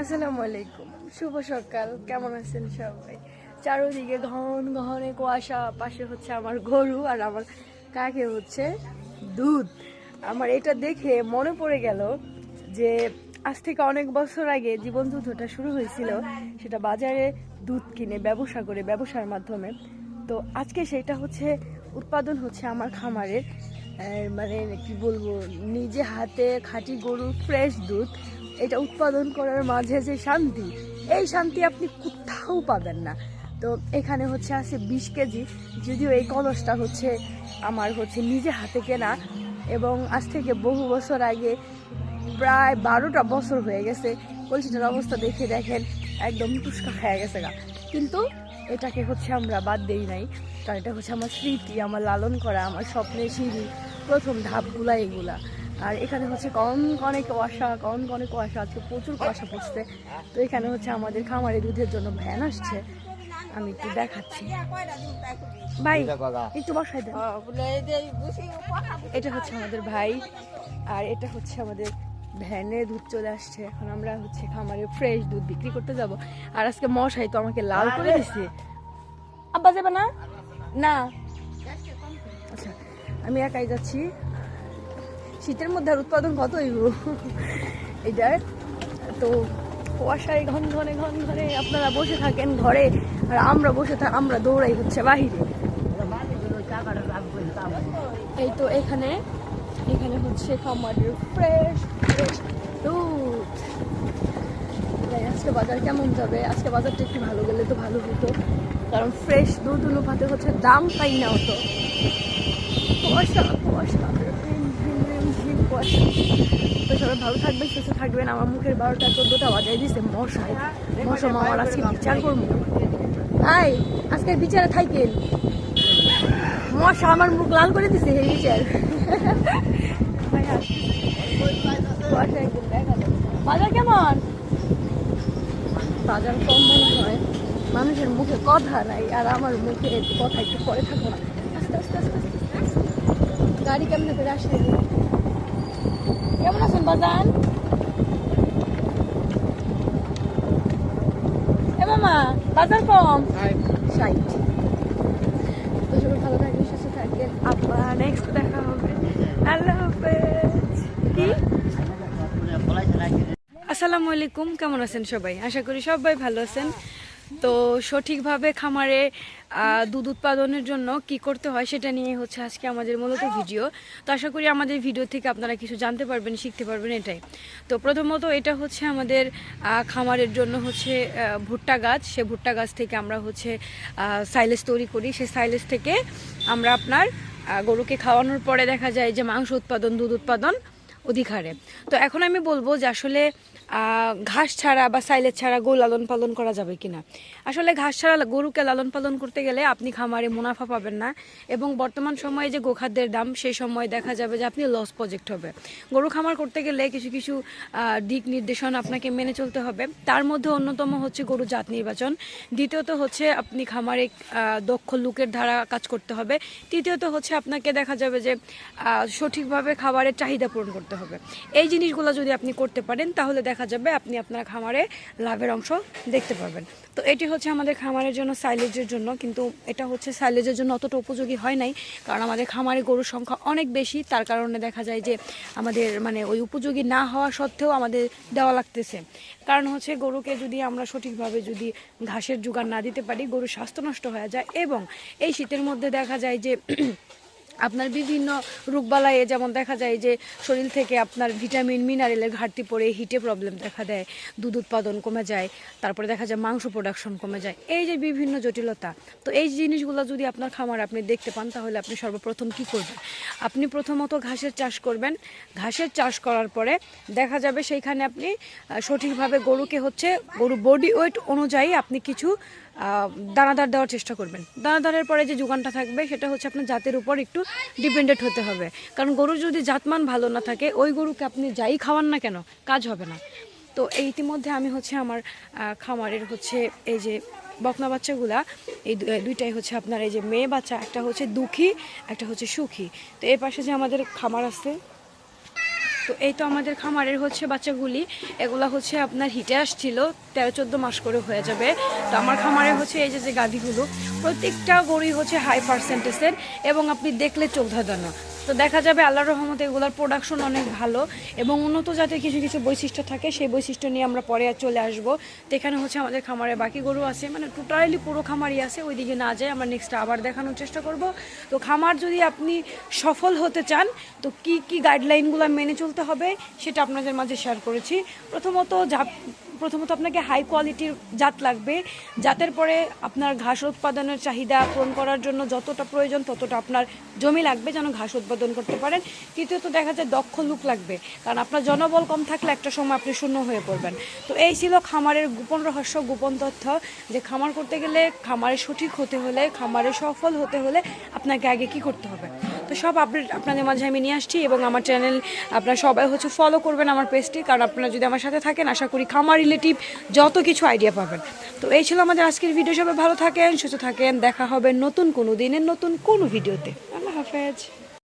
আসসালামু আলাইকুম। শুভ সকাল। কেমন আছেন সবাই? চারোদিকে ঘন ঘনে কুয়াশা, পাশে হচ্ছে আমার গরু আর আমার কাকে হচ্ছে দুধ। আমার এটা দেখে মনে পড়ে গেল যে আজ থেকে অনেক বছর আগে জীবন যুদ্ধটা শুরু হয়েছিল, সেটা বাজারে দুধ কিনে ব্যবসা করে ব্যবসার মাধ্যমে। তো আজকে সেটা হচ্ছে উৎপাদন হচ্ছে আমার খামারের মানে কি বলব, নিজে হাতে খাঁটি গরুর ফ্রেশ দুধ। এটা উৎপাদন করার মাঝে যে শান্তি, এই শান্তি আপনি কোথাও পাবেন না। তো এখানে হচ্ছে আছে বিশ কেজি, যদিও এই কলসটা হচ্ছে আমার হচ্ছে নিজে হাতে কেনা এবং আজ থেকে বহু বছর আগে প্রায় বারোটা বছর হয়ে গেছে, কলসিটার অবস্থা দেখে দেখেন, একদম টুসকা খেয়ে গেছে গা। কিন্তু এটাকে হচ্ছে আমরা বাদ দেই নাই, কারণ এটা হচ্ছে আমার স্মৃতি, আমার লালন করা, আমার স্বপ্নের সিঁড়ি, প্রথম ধাপগুলা এগুলা। আর এখানে হচ্ছে কন কনে কুয়াশা কন কনে কুয়াশা, আজকে প্রচুর কুয়াশা পড়ছে। তো এখানে হচ্ছে আমাদের খামারে দুধের জন্য ভ্যান আসছে। আমি একটু দেখাচ্ছি। ভাই, একটু বসাই এটা হচ্ছে আমাদের ভাই, আর এটা হচ্ছে আমাদের ভ্যানে দুধ চলে আসছে। এখন আমরা হচ্ছে খামারে ফ্রেশ দুধ বিক্রি করতে যাব। আর আজকে মশাই তো আমাকে লাল করে দিচ্ছে আব্বা যাবে না? না। আচ্ছা আমি একাই যাচ্ছি। শীতের মধ্যে আর উৎপাদন কত হইব? এটার তো কুয়াশায় ঘন ঘনে ঘন ঘনে আপনারা বসে থাকেন ঘরে, আর আমরা বসে থাক আমরা দৌড়াই হচ্ছে বাহিরে। এই তো এখানে এখানে হচ্ছে খামারের ফ্রেশ ফ্রেশ দুধ আজকে বাজার কেমন যাবে? আজকে বাজারটা একটু ভালো গেলে তো ভালো হতো। কারণ ফ্রেশ দুধ অনুপাতে হচ্ছে দাম পাই না অত। কুয়াশা কুয়াশা। কুয়াশা তো সবাই ভালো থাকবেন, সুস্থ থাকবেন। আমার মুখের বারোটা চোদ্দটা বাজায় দিছে মশাই মশা মামার আজকে বিচার করব। আই আজকে বিচারে থাকেন মশা আমার মুখ লাল করে দিছে এই বিচার। বাজার কেমন? বাজার কম মনে হয়। মানুষের মুখে কথা নাই, আর আমার মুখে কথা একটু পরে থাকব না। আস্তে আস্তে আস্তে আস্তে আস্তে। গাড়ি কেমন করে আসলে কেমন আছেন বাজান? এ মামা বাজার কম? ষাট। তো সবাই ভালো থাকবেন সুস্থ থাকবেন। আবার নেক্সট দেখা হবে। আল্লাহ হাফেজ। কি? আসসালামু আলাইকুম। কেমন আছেন সবাই? আশা করি সবাই ভালো আছেন। তো সঠিকভাবে খামারে দুধ উৎপাদনের জন্য কি করতে হয় সেটা নিয়ে হচ্ছে আজকে আমাদের মূলত ভিডিও। তো আশা করি আমাদের ভিডিও থেকে আপনারা কিছু জানতে পারবেন, শিখতে পারবেন এটাই। তো প্রথমত এটা হচ্ছে আমাদের খামারের জন্য হচ্ছে ভুট্টা গাছ। সে ভুট্টা গাছ থেকে আমরা হচ্ছে সাইলেজ তৈরি করি। সেই সাইলেজ থেকে আমরা আপনার গরুকে খাওয়ানোর পরে দেখা যায় যে মাংস উৎপাদন, দুধ উৎপাদন অধিকারে তো এখন আমি বলব যে আসলে ঘাস ছাড়া বা সাইলেজ ছাড়া গরু লালন পালন করা যাবে কিনা? আসলে ঘাস ছাড়া গরুকে লালন পালন করতে গেলে আপনি খামারে মুনাফা পাবেন না এবং বর্তমান সময়ে যে গোখাদ্যের দাম, সেই সময় দেখা যাবে যে আপনি লস প্রজেক্ট হবে। গরু খামার করতে গেলে কিছু কিছু দিক নির্দেশনা আপনাকে মেনে চলতে হবে। তার মধ্যে অন্যতম হচ্ছে গরু জাত নির্বাচন। দ্বিতীয়ত হচ্ছে আপনি খামারে দক্ষ লোকের ধারা কাজ করতে হবে। তৃতীয়ত হচ্ছে আপনাকে দেখা যাবে যে সঠিকভাবে খাবারের চাহিদা পূরণ করতে হবে। এই জিনিসগুলো যদি আপনি করতে পারেন, তাহলে দেখা যাবে, আপনি আপনার খামারে লাভের অংশ দেখতে পাবেন তো এটি হচ্ছে আমাদের খামারের জন্য সাইলেজের জন্য, কিন্তু এটা হচ্ছে সাইলেজের জন্য অতটা উপযোগী হয় নাই, কারণ আমাদের খামারে গরুর সংখ্যা অনেক বেশি, তার কারণে দেখা যায় যে আমাদের মানে ওই উপযোগী না হওয়া সত্ত্বেও আমাদের দেওয়া লাগতেছে। কারণ হচ্ছে গরুকে যদি আমরা সঠিকভাবে যদি ঘাসের জোগান না দিতে পারি, গরুর স্বাস্থ্য নষ্ট হয়ে যায় এবং এই শীতের মধ্যে দেখা যায় যে আপনার বিভিন্ন রোগবালাইয়ে যেমন দেখা যায় যে শরীর থেকে আপনার ভিটামিন, মিনারেলের ঘাটতি পড়ে হিটে প্রবলেম দেখা দেয়, দুধ উৎপাদন কমে যায়, তারপরে দেখা যায় মাংস প্রোডাকশন কমে যায়। এই যে বিভিন্ন জটিলতা, তো এই জিনিসগুলো যদি আপনার খামার আপনি দেখতে পান, তাহলে আপনি সর্বপ্রথম কি করবেন? আপনি প্রথমত ঘাসের চাষ করবেন। ঘাসের চাষ করার পরে দেখা যাবে সেইখানে আপনি সঠিকভাবে গরুকে হচ্ছে, গরু বডি ওয়েট অনুযায়ী আপনি কিছু দানাদার দেওয়ার চেষ্টা করবেন। দানাদারের পরে যে যোগানটা থাকবে, সেটা হচ্ছে আপনার জাতের উপর একটু ডিপেন্ডেন্ট হতে হবে। কারণ গরুর যদি জাতমান ভালো না থাকে, ওই গরুকে আপনি যাই খাওয়ান না কেন, কাজ হবে না। তো এই ইতিমধ্যে আমি হচ্ছে আমার খামারের হচ্ছে এই যে বকনা বাচ্চাগুলা, এই দুইটাই হচ্ছে আপনার এই যে মেয়ে বাচ্চা, একটা হচ্ছে দুঃখী, একটা হচ্ছে সুখী। তো এর পাশে যে আমাদের খামার আছে তো এই তো আমাদের খামারের হচ্ছে বাচ্চাগুলি। এগুলা হচ্ছে আপনার হিটে আসছিল, তেরো, চোদ্দ মাস করে হয়ে যাবে। তো আমার খামারে হচ্ছে এই যে যে গাভীগুলো, প্রত্যেকটা গরুই হচ্ছে হাই পার্সেন্টেজের এবং আপনি দেখলে চোখ ধাঁধানো। তো দেখা যাবে আল্লাহর রহমতে এগুলোর প্রোডাকশন অনেক ভালো এবং উন্নত জাতের কিছু কিছু বৈশিষ্ট্য থাকে। সেই বৈশিষ্ট্য নিয়ে আমরা পরে আর চলে আসব। তো এখানে হচ্ছে আমাদের খামারে বাকি গরু আছে মানে টোটালি পুরো খামারই আছে। ওইদিকে না যায় আমরা নেক্সট আবার দেখানোর চেষ্টা করব। তো খামার যদি আপনি সফল হতে চান, তো কি কি গাইডলাইনগুলো মেনে চলতে হবে সেটা আপনাদের মাঝে শেয়ার করেছি। প্রথমত যা প্রথমত আপনাকে হাই কোয়ালিটির জাত লাগবে। জাতের পরে আপনার ঘাস উৎপাদনের চাহিদা পূরণ করার জন্য যতটা প্রয়োজন ততটা আপনার জমি লাগবে যেন ঘাস উৎপাদন করতে পারেন। তৃতীয়ত দেখা যায় দক্ষ লোক লাগবে, কারণ আপনার জনবল কম থাকলে একটা সময় আপনি শূন্য হয়ে পড়বেন। তো এই ছিল খামারের গোপন রহস্য, গোপন তথ্য, যে খামার করতে গেলে খামারে সঠিক হতে হলে, খামারে সফল হতে হলে আপনাকে আগে কি করতে হবে? তো সব আপডেট আপনাদের মাঝে আমি নিয়ে আসছি এবং আমার চ্যানেল আপনারা সবাই হচ্ছে ফলো করবেন আমার পেজটি। কারণ আপনারা যদি আমার সাথে থাকেন, আশা করি খামার রিলেটিভ যত কিছু আইডিয়া পাবেন। তো এই ছিল আমাদের আজকের ভিডিও সবাই ভালো থাকেন, সুস্থ থাকেন। দেখা হবে নতুন কোনো দিনের নতুন কোনো ভিডিওতে আল্লাহ হাফেজ।